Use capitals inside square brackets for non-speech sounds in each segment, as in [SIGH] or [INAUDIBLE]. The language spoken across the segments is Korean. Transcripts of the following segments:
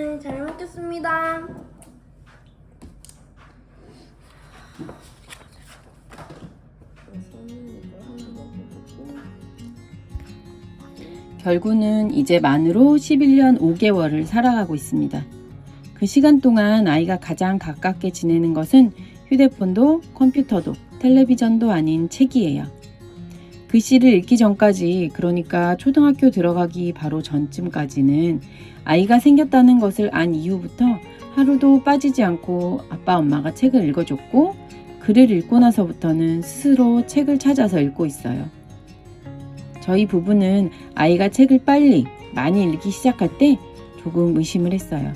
네, 잘 먹겠습니다. 결국은 이제 만으로 11년 5개월을 살아가고 있습니다. 그 시간 동안 아이가 가장 가깝게 지내는 것은 휴대폰도 컴퓨터도 텔레비전도 아닌 책이에요. 글씨를 읽기 전까지 그러니까 초등학교 들어가기 바로 전쯤까지는 아이가 생겼다는 것을 안 이후부터 하루도 빠지지 않고 아빠 엄마가 책을 읽어줬고 글을 읽고 나서부터는 스스로 책을 찾아서 읽고 있어요. 저희 부부는 아이가 책을 빨리 많이 읽기 시작할 때 조금 의심을 했어요.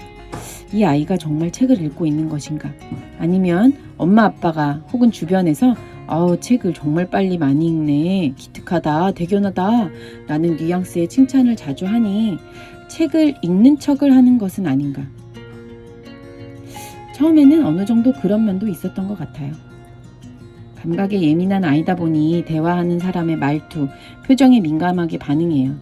이 아이가 정말 책을 읽고 있는 것인가? 아니면 엄마 아빠가 혹은 주변에서 아우 책을 정말 빨리 많이 읽네. 기특하다 대견하다. 라는 뉘앙스의 칭찬을 자주 하니 책을 읽는 척을 하는 것은 아닌가. 처음에는 어느 정도 그런 면도 있었던 것 같아요. 감각에 예민한 아이다 보니 대화하는 사람의 말투, 표정에 민감하게 반응해요.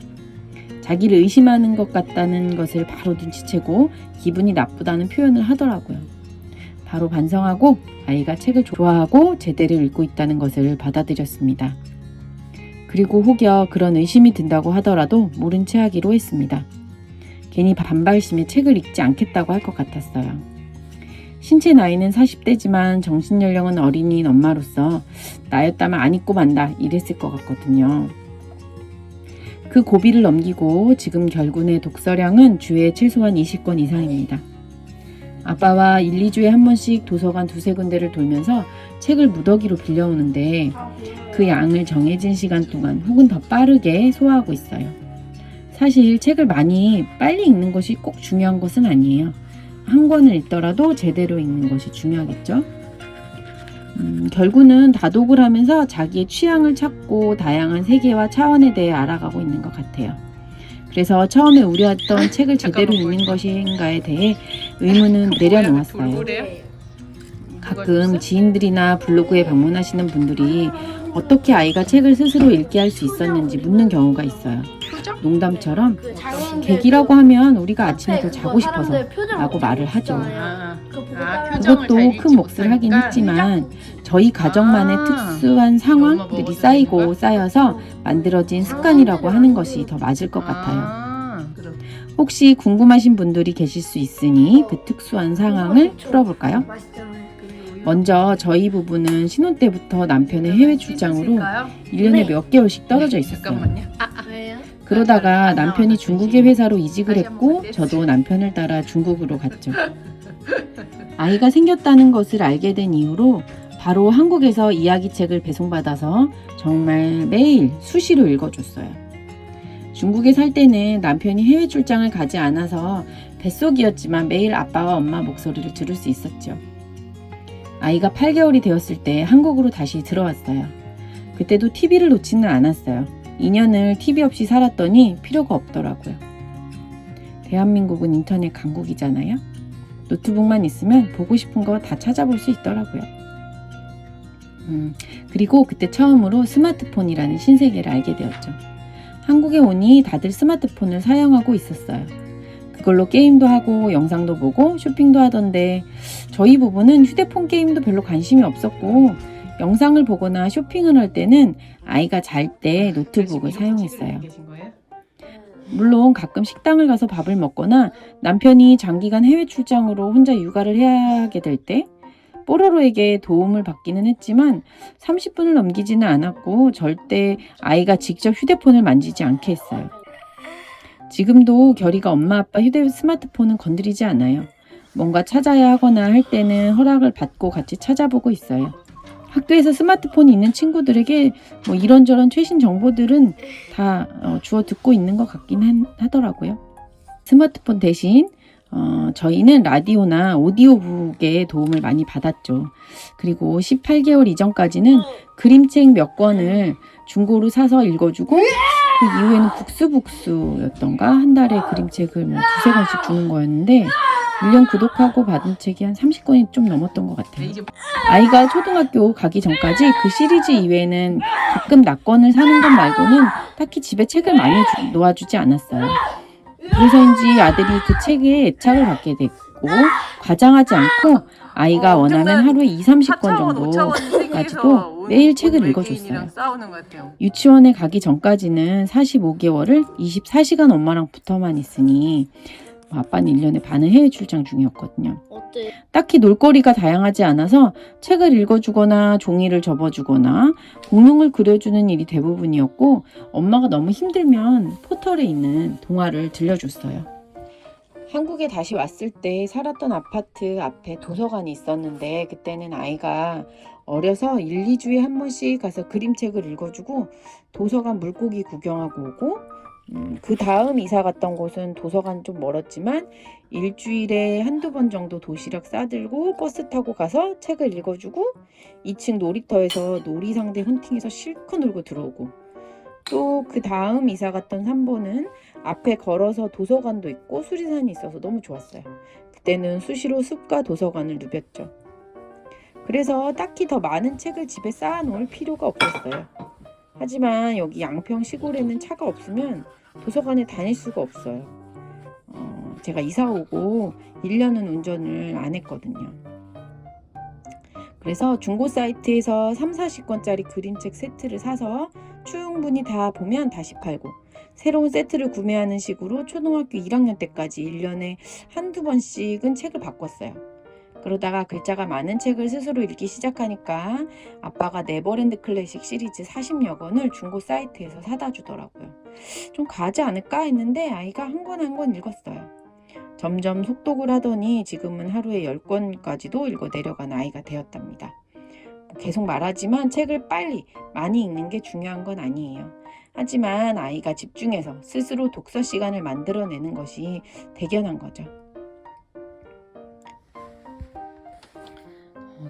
자기를 의심하는 것 같다는 것을 바로 눈치채고 기분이 나쁘다는 표현을 하더라고요 바로 반성하고 아이가 책을 좋아하고 제대로 읽고 있다는 것을 받아들였습니다. 그리고 혹여 그런 의심이 든다고 하더라도 모른 채 하기로 했습니다. 괜히 반발심에 책을 읽지 않겠다고 할 것 같았어요. 신체 나이는 40대지만 정신 연령은 어린이인 엄마로서 나였다면 안 잊고 만다 이랬을 것 같거든요. 그 고비를 넘기고 지금 결군의 독서량은 주에 최소한 20권 이상입니다. 아빠와 1, 2주에 한 번씩 도서관 두세 군데를 돌면서 책을 무더기로 빌려오는데 그 양을 정해진 시간 동안 혹은 더 빠르게 소화하고 있어요. 사실 책을 많이 빨리 읽는 것이 꼭 중요한 것은 아니에요. 한 권을 읽더라도 제대로 읽는 것이 중요하겠죠. 음, 결국은 다독을 하면서 자기의 취향을 찾고 다양한 세계와 차원에 대해 알아가고 있는 것 같아요. 그래서 처음에 우려했던 [LAUGHS] 책을 제대로 읽는 것인가에 대해 의문은 내려놓았어요. 돌고래요? 가끔 지인들이나 블로그에 방문하시는 분들이 어떻게 아이가 책을 스스로 읽게 할 수 있었는지 묻는 경우가 있어요. 농담처럼 그 장애인들 계기라고 하면 우리가 아침에 더 자고 싶어서 라고 말을 하죠. 아, 보고 아, 그것도 큰 몫을 하긴 했지만 저희 가정만의 아, 특수한 상황들이 쌓이고? 쌓여서 만들어진 습관이라고 하는 것이 더 맞을 것 같아요. 아, 혹시 궁금하신 분들이 계실 수 있으니 그 특수한 상황을 풀어볼까요? 먼저 저희 부부는 신혼 때부터 남편의 해외 출장으로 있을까요? 1년에 네. 몇 개월씩 떨어져 있었어요. 잠깐만요. 아, 아? 그러다가 안 남편이 중국의. 회사로 이직을 했고. 저도 남편을 따라 중국으로 갔죠. [LAUGHS] 아이가 생겼다는 것을 알게 된 이후로 바로 한국에서 이야기책을 배송받아서 정말 매일 수시로 읽어줬어요. 중국에 살 때는 남편이 해외 출장을 가지 않아서 뱃속이었지만 매일 아빠와 엄마 목소리를 들을 수 있었죠. 아이가 8개월이 되었을 때 한국으로 다시 들어왔어요. 그때도 TV를 놓지는 않았어요. 2년을 TV 없이 살았더니 필요가 없더라고요. 대한민국은 인터넷 강국이잖아요. 노트북만 있으면 보고 싶은 거 다 찾아볼 수 있더라고요. 음, 그리고 그때 처음으로 스마트폰이라는 신세계를 알게 되었죠. 한국에 오니 다들 스마트폰을 사용하고 있었어요. 그걸로 게임도 하고 영상도 보고 쇼핑도 하던데 저희 부부는 휴대폰 게임도 별로 관심이 없었고 영상을 보거나 쇼핑을 할 때는 아이가 잘 때 노트북을 사용했어요. 물론 가끔 식당을 가서 밥을 먹거나 남편이 장기간 해외 출장으로 혼자 육아를 해야 하게 될 때 뽀로로에게 도움을 받기는 했지만 30분을 넘기지는 않았고 절대 아이가 직접 휴대폰을 만지지 않게 했어요. 지금도 결이가 엄마 아빠 휴대 스마트폰은 건드리지 않아요. 뭔가 찾아야 하거나 할 때는 허락을 받고 같이 찾아보고 있어요. 학교에서 스마트폰이 있는 친구들에게 뭐 이런저런 최신 정보들은 다 어, 주워 듣고 있는 것 같긴 한- 하더라고요. 스마트폰 대신 어, 저희는 라디오나 오디오북의 도움을 많이 받았죠. 그리고 18개월 이전까지는 그림책 몇 권을 중고로 사서 읽어주고 그 이후에는 북수북수였던가 한 달에 그림책을 뭐 두세 권씩 주는 거였는데 1년 구독하고 받은 책이 한 30권이 좀 넘었던 것 네, 같아요. 아이가 초등학교 가기 전까지 그 시리즈 이외에는 가끔 낙권을 사는 것 말고는 딱히 집에 책을 많이 주- 놓아주지 않았어요. 그래서인지 아들이 그 책에 애착을 갖게 됐고 과장하지 않고 아이가 어, 원하는 하루에 2, 30권 4차원, 정도 5차원 세계에서 까지도 온 매일 책을 읽어줬어요. 유치원에 가기 전까지는 45개월을 24시간 엄마랑 붙어만 있으니 뭐 아빠는 1년에 반은 해외 출장 중이었거든요. 어때? 딱히 놀거리가 다양하지 않아서 책을 읽어주거나 종이를 접어주거나 공룡을 그려주는 일이 대부분이었고 엄마가 너무 힘들면 포털에 있는 동화를 들려줬어요. 한국에 다시 왔을 때 살았던 아파트 앞에 도서관이 있었는데 그때는 아이가 어려서 1, 2주에 한 번씩 가서 그림책을 읽어주고 도서관 물고기 구경하고 오고 음, 그 다음 이사 갔던 곳은 도서관 좀 멀었지만 일주일에 한두 번 정도 도시락 싸들고 버스 타고 가서 책을 읽어주고 2층 놀이터에서 놀이상대 헌팅해서 실컷 놀고 들어오고 또 그 다음 이사 갔던 3번은 앞에 걸어서 도서관도 있고 수리산이 있어서 너무 좋았어요. 그때는 수시로 숲과 도서관을 누볐죠. 그래서 딱히 더 많은 책을 집에 쌓아놓을 필요가 없었어요. 하지만 여기 양평 시골에는 차가 없으면 도서관에 다닐 수가 없어요. 어, 제가 이사 오고 1년은 운전을 안 했거든요. 그래서 중고 사이트에서 3, 40권짜리 그림책 세트를 사서 충분히 다 보면 다시 팔고 새로운 세트를 구매하는 식으로 초등학교 1학년 때까지 1년에 한두 번씩은 책을 바꿨어요. 그러다가 글자가 많은 책을 스스로 읽기 시작하니까 아빠가 네버랜드 클래식 시리즈 40여 권을 중고 사이트에서 사다 주더라고요. 좀 가지 않을까 했는데 아이가 한 권 한 권 읽었어요. 점점 속독을 하더니 지금은 하루에 10권까지도 읽어 내려간 아이가 되었답니다. 계속 말하지만 책을 빨리 많이 읽는 게 중요한 건 아니에요. 하지만 아이가 집중해서 스스로 독서 시간을 만들어내는 것이 대견한 거죠.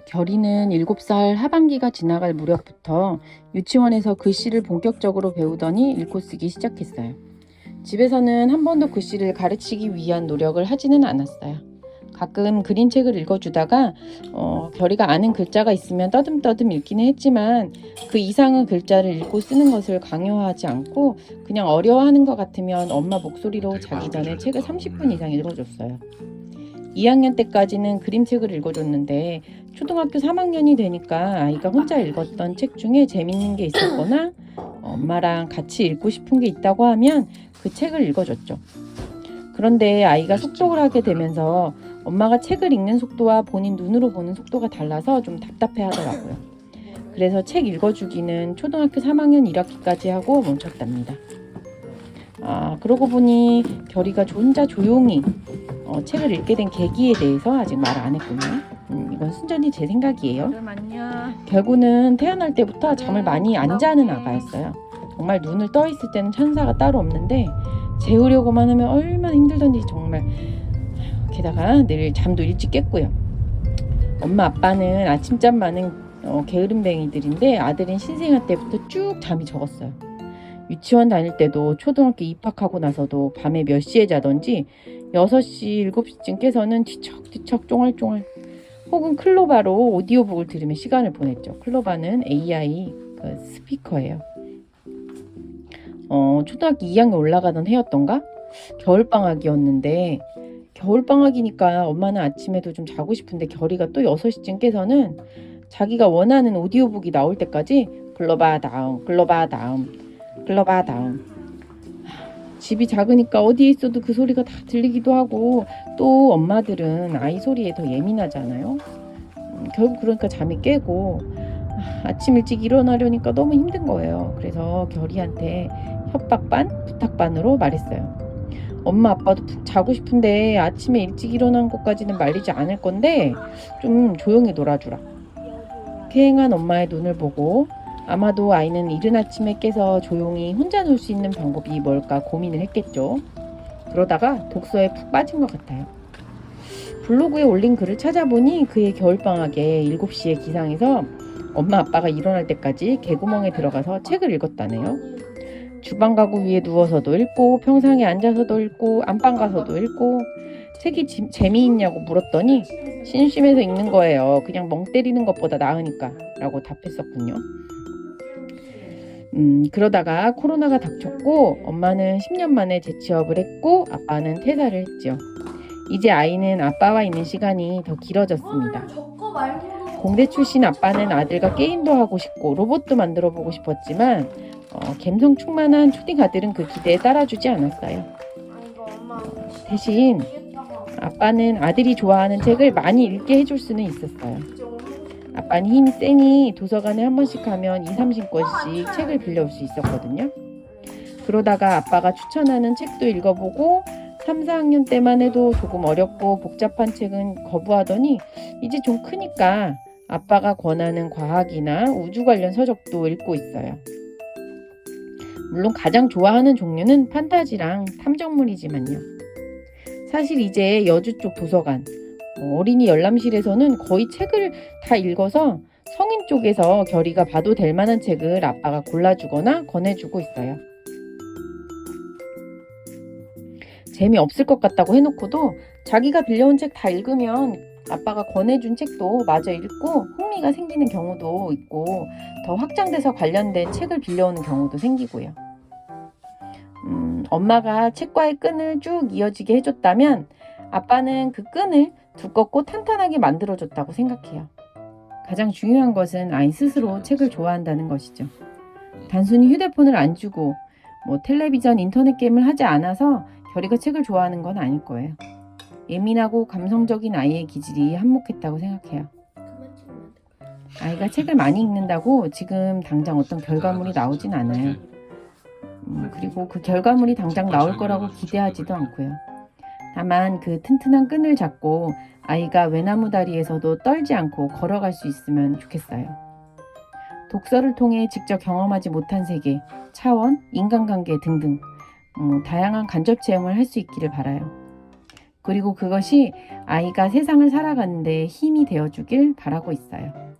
결이는 7살 하반기가 지나갈 무렵부터 유치원에서 글씨를 본격적으로 배우더니 읽고 쓰기 시작했어요. 집에서는 한 번도 글씨를 가르치기 위한 노력을 하지는 않았어요. 가끔 그림책을 읽어주다가 어, 결이가 아는 글자가 있으면 떠듬떠듬 읽기는 했지만 그 이상의 글자를 읽고 쓰는 것을 강요하지 않고 그냥 어려워하는 것 같으면 엄마 목소리로 자기 전에 책을 30분 이상 읽어줬어요. 2학년 때까지는 그림책을 읽어줬는데 초등학교 3학년이 되니까 아이가 혼자 읽었던 책 중에 재밌는 게 있었거나 엄마랑 같이 읽고 싶은 게 있다고 하면 그 책을 읽어줬죠. 그런데 아이가 속독을 하게 되면서 엄마가 책을 읽는 속도와 본인 눈으로 보는 속도가 달라서 좀 답답해 하더라고요. 그래서 책 읽어주기는 초등학교 3학년 1학기까지 하고 멈췄답니다. 아, 그러고 보니 결이가 혼자 조용히 어, 책을 읽게 된 계기에 대해서 아직 말 안 했군요. 음, 이건 순전히 제 생각이에요. 그럼 안녕. 결국은 태어날 때부터 잠을 많이 안 자는 아가였어요. 정말 눈을 떠 있을 때는 천사가 따로 없는데 재우려고만 하면 얼마나 힘들던지 정말 게다가 늘 잠도 일찍 깼고요. 엄마 아빠는 아침잠 많은 어, 게으름뱅이들인데 아들은 신생아 때부터 쭉 잠이 적었어요. 유치원 다닐 때도 초등학교 입학하고 나서도 밤에 몇 시에 자던지 6시, 7시쯤 깨서는 뒤척뒤척 쫑알쫑알 혹은 클로바로 오디오북을 들으며 시간을 보냈죠. 클로바는 AI 그 스피커예요. 어, 초등학교 2학년 올라가던 해였던가? 겨울방학이었는데 겨울방학이니까 엄마는 아침에도 좀 자고 싶은데 결이가 또 6시쯤 깨서는 자기가 원하는 오디오북이 나올 때까지 글로바 다음, 글로바 다음, 글로바 다음 하, 집이 작으니까 어디에 있어도 그 소리가 다 들리기도 하고 또 엄마들은 아이 소리에 더 예민하잖아요. 음, 결국 그러니까 잠이 깨고 아, 아침 일찍 일어나려니까 너무 힘든 거예요. 그래서 결이한테 협박 반, 부탁 반으로 말했어요. 엄마 아빠도 푹 자고 싶은데 아침에 일찍 일어난 것까지는 말리지 않을 건데 좀 조용히 놀아주라. 쾌행한 엄마의 눈을 보고 아마도 아이는 이른 아침에 깨서 조용히 혼자 놀 수 있는 방법이 뭘까 고민을 했겠죠. 그러다가 독서에 푹 빠진 것 같아요. 블로그에 올린 글을 찾아보니 그의 겨울방학에 7시에 기상해서 엄마 아빠가 일어날 때까지 개구멍에 들어가서 책을 읽었다네요. 주방 가구 위에 누워서도 읽고 평상에 앉아서도 읽고 안방 가서도 읽고 책이 지- 재미있냐고 물었더니 심심해서 읽는 거예요. 그냥 멍 때리는 것보다 나으니까 라고 답했었군요. 음, 그러다가 코로나가 닥쳤고 엄마는 10년 만에 재취업을 했고 아빠는 퇴사를 했죠. 이제 아이는 아빠와 있는 시간이 더 길어졌습니다. 말고. 공대 출신 아빠는 아들과 게임도 하고 싶고 로봇도 만들어 보고 싶었지만 어, 감성 충만한 초딩 아들은 그 기대에 따라주지 않았어요. 아. 대신 아빠는 아들이 좋아하는 책을 많이 읽게 해줄 수는 있었어요. 아빠는 힘이 세니 도서관에 한 번씩 가면 2, 30권씩 책을 빌려올 수 있었거든요. 그러다가 아빠가 추천하는 책도 읽어보고 3, 4학년 때만 해도 조금 어렵고 복잡한 책은 거부하더니 이제 좀 크니까 아빠가 권하는 과학이나 우주 관련 서적도 읽고 있어요. 물론 가장 좋아하는 종류는 판타지랑 탐정물이지만요. 사실 이제 여주 쪽 도서관, 어, 어린이 열람실에서는 거의 책을 다 읽어서 성인 쪽에서 결이가 봐도 될 만한 책을 아빠가 골라주거나 권해주고 있어요. 재미없을 것 같다고 해놓고도 자기가 빌려온 책 다 읽으면 아빠가 권해준 책도 마저 읽고 흥미가 생기는 경우도 있고 더 확장돼서 관련된 책을 빌려오는 경우도 생기고요. 음, 엄마가 책과의 끈을 쭉 이어지게 해줬다면 아빠는 그 끈을 두껍고 탄탄하게 만들어줬다고 생각해요. 가장 중요한 것은 아이 스스로 책을 좋아한다는 것이죠. 단순히 휴대폰을 안 주고 뭐 텔레비전, 인터넷 게임을 하지 않아서 결이가 책을 좋아하는 건 아닐 거예요. 예민하고 감성적인 아이의 기질이 한몫했다고 생각해요. 아이가 책을 많이 읽는다고 지금 당장 어떤 결과물이 나오진 않아요. 음, 그리고 그 결과물이 당장 나올 거라고 기대하지도 않고요. 다만 그 튼튼한 끈을 잡고 아이가 외나무 다리에서도 떨지 않고 걸어갈 수 있으면 좋겠어요. 독서를 통해 직접 경험하지 못한 세계, 차원, 인간관계 등등 음, 다양한 간접 체험을 할 수 있기를 바라요. 그리고 그것이 아이가 세상을 살아가는데 힘이 되어주길 바라고 있어요.